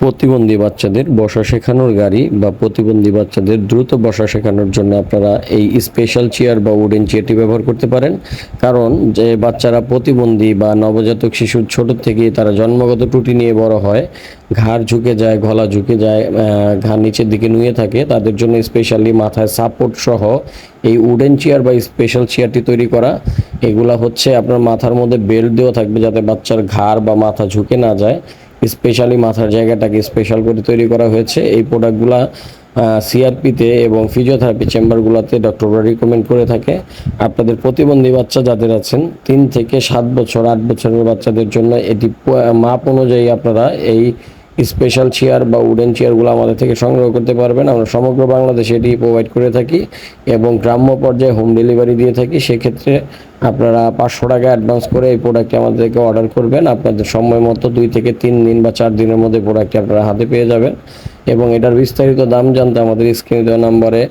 প্রতিবন্ধী বাচ্চাদের বসা শেখানোর গাড়ি বা প্রতিবন্ধী বাচ্চাদের দ্রুত বসা শেখানোর জন্য আপনারা এই স্পেশাল চেয়ার বা উডেন চেয়ারটি ব্যবহার করতে পারেন। কারণ যে বাচ্চারা প্রতিবন্ধী বা নবজাতক শিশুর ছোট থেকেই তারা জন্মগত ত্রুটি নিয়ে বড় হয়, ঘাড় ঝুঁকে যায়, গলা ঝুঁকে যায় ঘাড় নিচের দিকে নুয়ে থাকে, তাদের জন্য স্পেশালি মাথায় সাপোর্ট সহ এই উডেন চেয়ার বা স্পেশাল চেয়ারটি তৈরি করা। এগুলা হচ্ছে আপনার মাথার মধ্যে বেল্ট দেওয়া থাকবে যাতে বাচ্চার ঘাড় বা মাথা ঝুঁকে না যায়। স্পেশালি মাথার জায়গাটাকে স্পেশাল করে তৈরি করা হয়েছে। এই প্রোডাক্টগুলা সিআরপিতে এবং ফিজিওথেরাপি চেম্বারগুলোতে ডক্টররা রিকমেন্ড করে থাকে। আপনাদের প্রতিবন্ধী বাচ্চা যাদের আছেন, তিন থেকে সাত বছর, আট বছরের বাচ্চাদের জন্য এটি মাপ অনুযায়ী আপনারা এই স্পেশাল চেয়ার বা উডেন চেয়ারগুলো আমাদের থেকে সংগ্রহ করতে পারবেন। আমরা সমগ্র বাংলাদেশে এটি প্রোভাইড করে থাকি এবং গ্রাম্য পর্যায়ে হোম ডেলিভারি দিয়ে থাকি। সেক্ষেত্রে আপনারা পাঁচশো টাকা অ্যাডভান্স করে এই প্রোডাক্টটি আমাদেরকে অর্ডার করবেন। আপনাদের সময় মতো দুই থেকে তিন দিন বা চার দিনের মধ্যে প্রোডাক্টটি আপনারা হাতে পেয়ে যাবেন। এবং এটার বিস্তারিত দাম জানতে আমাদের স্ক্রিনে দেওয়া নম্বরে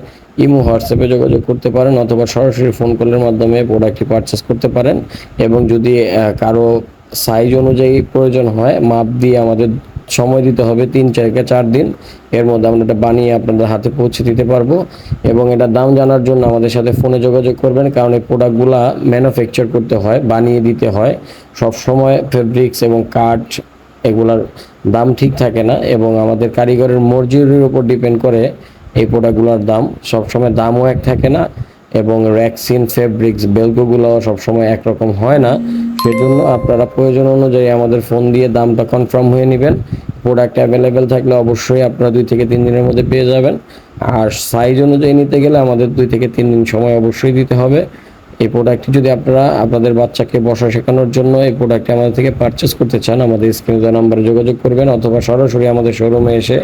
ইমো, হোয়াটসঅ্যাপে যোগাযোগ করতে পারেন অথবা সরাসরি ফোন কলের মাধ্যমে প্রোডাক্টটি পারচেস করতে পারেন। এবং যদি কারও সাইজ অনুযায়ী প্রয়োজন হয়, মাপ দিয়ে আমাদের সময় দিতে হবে তিন থেকে চার দিন। এর মধ্যে আমরা এটা বানিয়ে আপনাদের হাতে পৌঁছে দিতে পারব। এবং এটার দাম জানার জন্য আমাদের সাথে ফোনে যোগাযোগ করবেন, কারণ এই প্রোডাক্টগুলা ম্যানুফ্যাকচার করতে হয়, বানিয়ে দিতে হয়। সব সময় ফেব্রিক্স এবং কাঠ এগুলার দাম ঠিক থাকে না এবং আমাদের কারিগরের মজুরির উপর ডিপেন্ড করে এই প্রোডাক্টগুলোর দাম। সবসময় দামও এক থাকে না। এবং র্যাক্সিন ফেব্রিক্স বেলকোগুলো সবসময় একরকম হয় না। সেজন্য আপনারা প্রয়োজন অনুযায়ী আমাদের ফোন দিয়ে দামটা কনফার্ম হয়ে নেবেন। প্রোডাক্ট অ্যাভেলেবেল থাকলে অবশ্যই আপনারা দুই থেকে তিন দিনের মধ্যে পেয়ে যাবেন। আর সাইজ অনুযায়ী নিতে গেলে আমাদের দুই থেকে তিন দিন সময় অবশ্যই দিতে হবে। এই প্রোডাক্টটি যদি আপনারা আপনাদের বাচ্চাকে বসা শেখানোর জন্য এই প্রোডাক্টটি আমাদের থেকে পারচেস করতে চান, আমাদের স্ক্রিনে দেওয়া নাম্বারে যোগাযোগ করবেন অথবা সরাসরি আমাদের শোরুমে এসে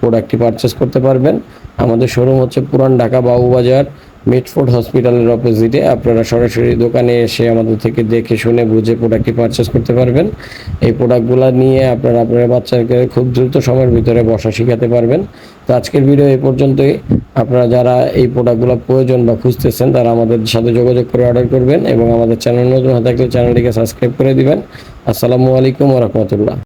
প্রোডাক্টটি পারচেস করতে পারবেন। আমাদের শোরুম হচ্ছে পুরান ঢাকা বাবুবাজার মিটফোর্ড হসপিটালের অপোজিটে আপনারা সরাসরি দোকানে এসে আমাদের থেকে দেখে শুনে বুঝে প্রোডাক্টটি পারচেস করতে পারবেন। এই প্রোডাক্টগুলো নিয়ে আপনারা আপনার বাচ্চাকে খুব দ্রুত সময়ের ভিতরে বসা শেখাতে পারবেন। তো আজকের ভিডিও এই পর্যন্তই। আপনারা যারা এই প্রোডাক্টগুলো প্রয়োজন বা খুঁজতেছেন, তারা আমাদের সাথে যোগাযোগ করে অর্ডার করবেন এবং আমাদের চ্যানেল নতুন হয়ে থাকলে চ্যানেলটিকে সাবস্ক্রাইব করে দিবেন। আসসালামু আলাইকুম রহমতুল্লাহ।